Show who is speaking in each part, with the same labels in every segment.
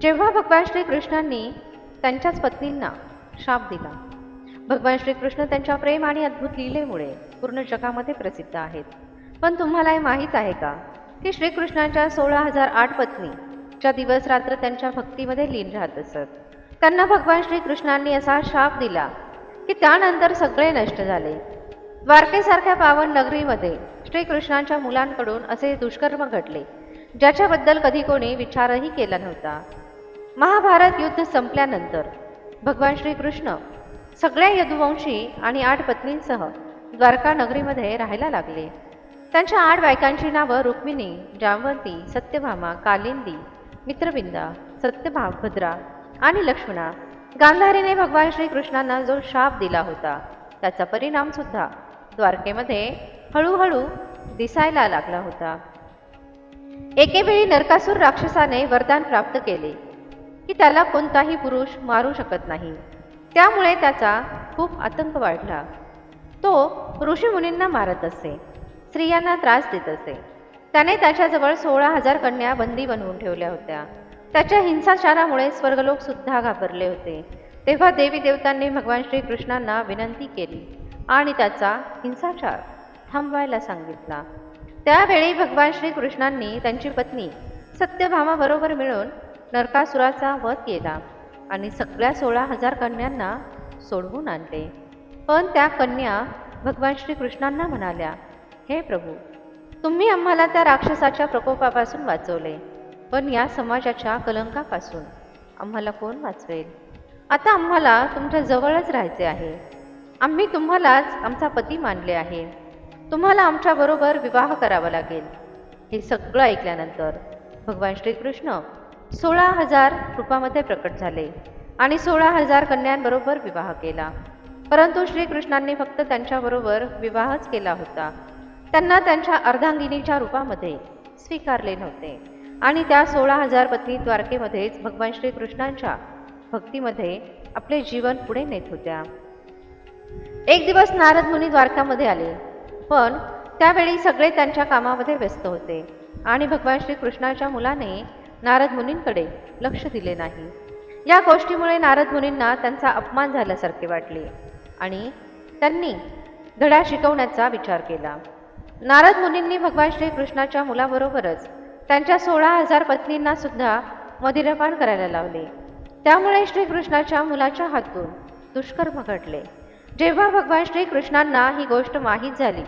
Speaker 1: जेव्हा भगवान श्रीकृष्णांनी त्यांच्याच पत्नींना शाप दिला भगवान श्रीकृष्ण त्यांच्या प्रेम आणि अद्भुत लीलेमुळे पूर्ण जगामध्ये प्रसिद्ध आहेत. पण तुम्हाला हे माहीत आहे का की श्रीकृष्णांच्या सोळा हजार आठ पत्नी ज्या दिवस रात्र त्यांच्या भक्तीमध्ये लीन राहत असत त्यांना भगवान श्रीकृष्णांनी असा शाप दिला की त्यानंतर सगळे नष्ट झाले. द्वारकेसारख्या पावन नगरीमध्ये श्रीकृष्णांच्या मुलांकडून असे दुष्कर्म घडले ज्याच्याबद्दल कधी कोणी विचारही केला नव्हता. महाभारत युद्ध संपल्यानंतर भगवान श्रीकृष्ण सगळ्या यदुवंशी आणि आठ पत्नींसह द्वारका नगरीमध्ये राहायला लागले. त्यांच्या आठ बायकांची नावं रुक्मिणी जामवंती सत्यभामा कालिंदी मित्रबिंदा सत्यभाभद्रा आणि लक्ष्मणा. गांधारीने भगवान श्रीकृष्णांना जो शाप दिला होता त्याचा परिणामसुद्धा द्वारकेमध्ये हळूहळू दिसायला लागला होता. एकेवेळी नरकासूर राक्षसाने वरदान प्राप्त केले. की त्याला कोणताही पुरुष मारू शकत नाही. त्यामुळे त्याचा खूप आतंक वाढला. तो ऋषीमुनींना मारत असे स्त्रियांना त्रास देत असे. त्याने त्याच्याजवळ सोळा हजार कन्या बंदी बनवून ठेवल्या होत्या. त्याच्या हिंसाचारामुळे स्वर्गलोक सुद्धा घाबरले होते. तेव्हा देवी देवतांनी भगवान श्रीकृष्णांना विनंती केली आणि त्याचा हिंसाचार थांबवायला सांगितला. त्यावेळी भगवान श्रीकृष्णांनी त्यांची पत्नी सत्यभामाबरोबर मिळून नरकासुराचा वध केला आणि सगळ्या सोळा हजार कन्यांना सोडवून आणले. पण त्या कन्या भगवान श्रीकृष्णांना म्हणाल्या हे प्रभू तुम्ही आम्हाला त्या राक्षसाच्या प्रकोपापासून वाचवले पण या समाजाच्या कलंकापासून आम्हाला कोण वाचवेल? आता आम्हाला तुमच्या जवळच राहायचे आहे. आम्ही तुम्हालाच आमचा पती मानले आहे. तुम्हाला आमच्याबरोबर विवाह करावा लागेल. हे सगळं ऐकल्यानंतर भगवान श्रीकृष्ण सोळा हजार रूपामध्ये प्रकट झाले आणि सोळा हजार कन्यांबरोबर विवाह केला. परंतु श्रीकृष्णांनी फक्त त्यांच्याबरोबर विवाहच केला होता. त्यांना त्यांच्या अर्धांगिनीच्या रूपामध्ये स्वीकारले नव्हते. आणि त्या सोळा हजार पत्नी द्वारकेमध्येच भगवान श्रीकृष्णांच्या भक्तीमध्ये आपले जीवन पुढे नेत होत्या. एक दिवस नारद मुनी द्वारकामध्ये आले. पण त्यावेळी सगळे त्यांच्या कामामध्ये व्यस्त होते आणि भगवान श्रीकृष्णाच्या मुलाने नारद मुनींकडे लक्ष दिले नाही. या गोष्टीमुळे नारद मुनींना त्यांचा अपमान झाल्यासारखे वाटले आणि त्यांनी धडा शिकवण्याचा विचार केला. नारद मुनींनी भगवान श्रीकृष्णाच्या मुलाबरोबरच त्यांच्या सोळा हजार पत्नींना सुद्धा मदिरपान करायला लावले. त्यामुळे श्रीकृष्णाच्या मुलाच्या हातून दुष्कर्म घडले. जेव्हा भगवान श्रीकृष्णांना ही गोष्ट माहीत झाली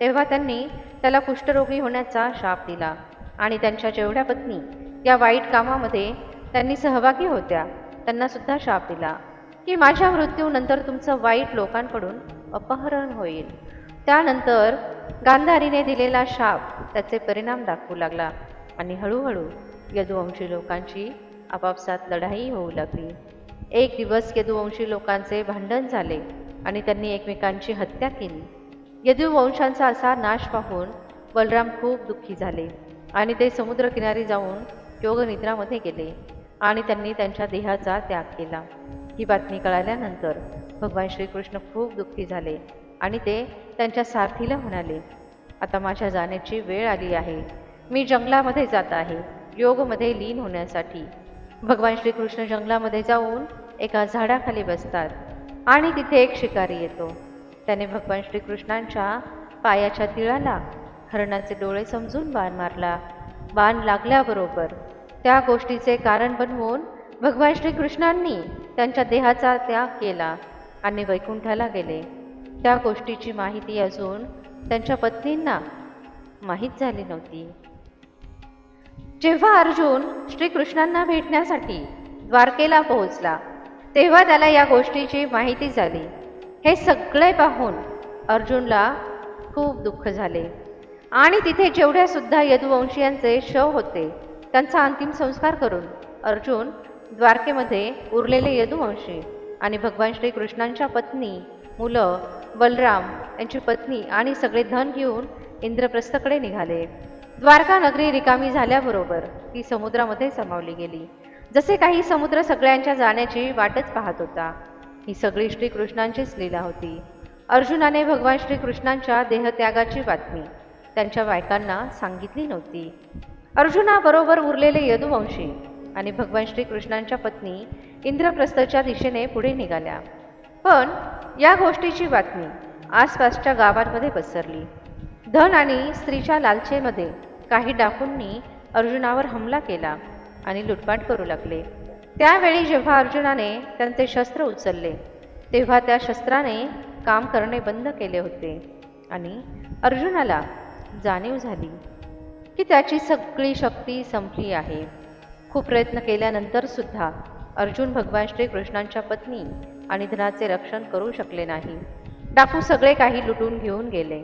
Speaker 1: तेव्हा त्यांनी त्याला कुष्ठरोगी होण्याचा शाप दिला आणि त्यांच्या जेवढ्या पत्नी या वाईट कामामध्ये त्यांनी सहभागी होत्या. त्यांना सुद्धा शाप दिला. की माझ्या मृत्यूनंतर तुमचं वाईट लोकांकडून अपहरण होईल. त्यानंतर गांधारीने दिलेला शाप त्याचे परिणाम दाखवू लागला आणि हळूहळू यदुवंशी लोकांची आपापसात लढाई होऊ लागली. एक दिवस यदुवंशी लोकांचे भांडण झाले आणि त्यांनी एकमेकांची हत्या केली. यदुवंशांचा असा नाश पाहून बलराम खूप दुःखी झाले आणि ते समुद्रकिनारी जाऊन योगनिद्रामध्ये गेले आणि त्यांनी त्यांच्या देहाचा त्याग केला. ही बातमी कळाल्यानंतर भगवान श्रीकृष्ण खूप दुःखी झाले आणि ते त्यांच्या सारथीला म्हणाले आता माझ्या जाण्याची वेळ आली आहे. मी जंगलामध्ये जात आहे योगमध्ये लीन होण्यासाठी. भगवान श्रीकृष्ण जंगलामध्ये जाऊन एका झाडाखाली बसतात आणि तिथे एक शिकारी येतो. त्याने भगवान श्रीकृष्णांच्या पायाच्या तिळाला हरणाचे डोळे समजून बाण मारला. बाण लागल्याबरोबर त्या गोष्टीचे कारण बनवून भगवान श्रीकृष्णांनी त्यांच्या देहाचा त्याग केला आणि वैकुंठाला गेले. त्या गोष्टीची माहिती अजून त्यांच्या पत्नींना माहीत झाली नव्हती. जेव्हा अर्जुन श्रीकृष्णांना भेटण्यासाठी द्वारकेला पोहोचला तेव्हा त्याला या गोष्टीची माहिती झाली. हे सगळे पाहून अर्जुनला खूप दुःख झाले. आणि तिथे जेवढ्या सुद्धा यदुवंशीयांचे शव होते त्यांचा अंतिम संस्कार करून अर्जुन द्वारकेमध्ये उरलेले यदुवंशी आणि भगवान श्रीकृष्णांच्या पत्नी मुलं बलराम यांची पत्नी आणि सगळे धन घेऊन इंद्रप्रस्थकडे निघाले. द्वारका नगरी रिकामी झाल्याबरोबर ती समुद्रामध्ये समावली गेली. जसे काही समुद्र सगळ्यांच्या जाण्याची वाटच पाहत होता ही सगळी श्रीकृष्णांचीच लीला होती. अर्जुनाने भगवान श्रीकृष्णांच्या देहत्यागाची बातमी त्यांच्या बायकांना सांगितली नव्हती. अर्जुनाबरोबर उरलेले यदुवंशी आणि भगवान श्रीकृष्णांच्या पत्नी इंद्रप्रस्थच्या दिशेने पुढे निघाल्या. पण या गोष्टीची बातमी आसपासच्या गावांमध्ये पसरली. धन आणि स्त्रीच्या लालचेमध्ये काही डाकूंनी अर्जुनावर हमला केला आणि लुटपाट करू लागले. त्यावेळी जेव्हा अर्जुनाने त्यांचे शस्त्र उचलले तेव्हा त्या शस्त्राने काम करणे बंद केले होते आणि अर्जुनाला जाणीव झाली की त्याची सगळी शक्ती संपली आहे. खूप प्रयत्न केल्यानंतर सुद्धा अर्जुन भगवान श्रीकृष्णांच्या पत्नी आणि धनाचे रक्षण करू शकले नाही. डाकू सगळे काही लुटून घेऊन गेले.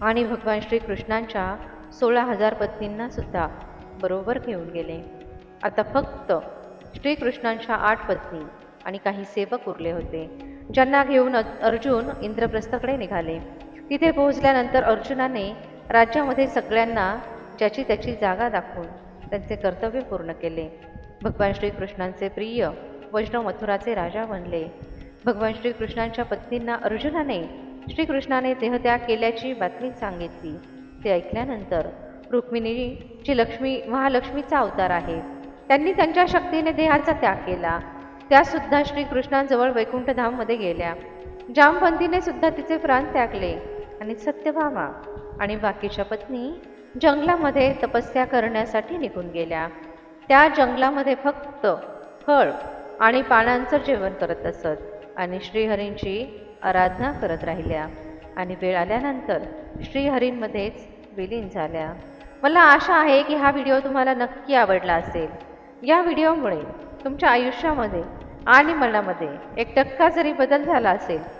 Speaker 1: आणि भगवान श्रीकृष्णांच्या सोळा हजार पत्नींना सुद्धा बरोबर घेऊन गेले. आता फक्त श्रीकृष्णांच्या आठ पत्नी आणि काही सेवक उरले होते ज्यांना घेऊन अर्जुन इंद्रप्रस्थाकडे निघाले. तिथे पोहोचल्यानंतर अर्जुनाने राज्यामध्ये सगळ्यांना ज्याची त्याची जागा दाखवून त्यांचे कर्तव्य पूर्ण केले. भगवान श्रीकृष्णांचे प्रिय वैष्णव मथुराचे राजा बनले. भगवान श्रीकृष्णांच्या पत्नींना अर्जुनाने श्रीकृष्णाने देहत्याग केल्याची बातमी सांगितली. ते ऐकल्यानंतर रुक्मिणीची लक्ष्मी महालक्ष्मीचा अवतार आहे. त्यांनी त्यांच्या शक्तीने देहाचा त्याग केला. त्यासुद्धा श्रीकृष्णांजवळ वैकुंठधाममध्ये गेल्या. जामबंदीने सुद्धा तिचे प्राण त्यागले. आणि सत्यभामा आणि बाकीच्या पत्नी जंगलामध्ये तपस्या करण्यासाठी निघून गेल्या. त्या जंगलामध्ये फक्त फळ आणि पानांचं जेवण करत असत आणि श्रीहरींची आराधना करत राहिल्या. आणि वेळ आल्यानंतर श्रीहरींमध्येच विलीन झाल्या. मला आशा आहे की हा व्हिडिओ तुम्हाला नक्की आवडला असेल. या व्हिडिओमुळे तुमच्या आयुष्यामध्ये आणि मनामध्ये एक टक्का जरी बदल झाला असेल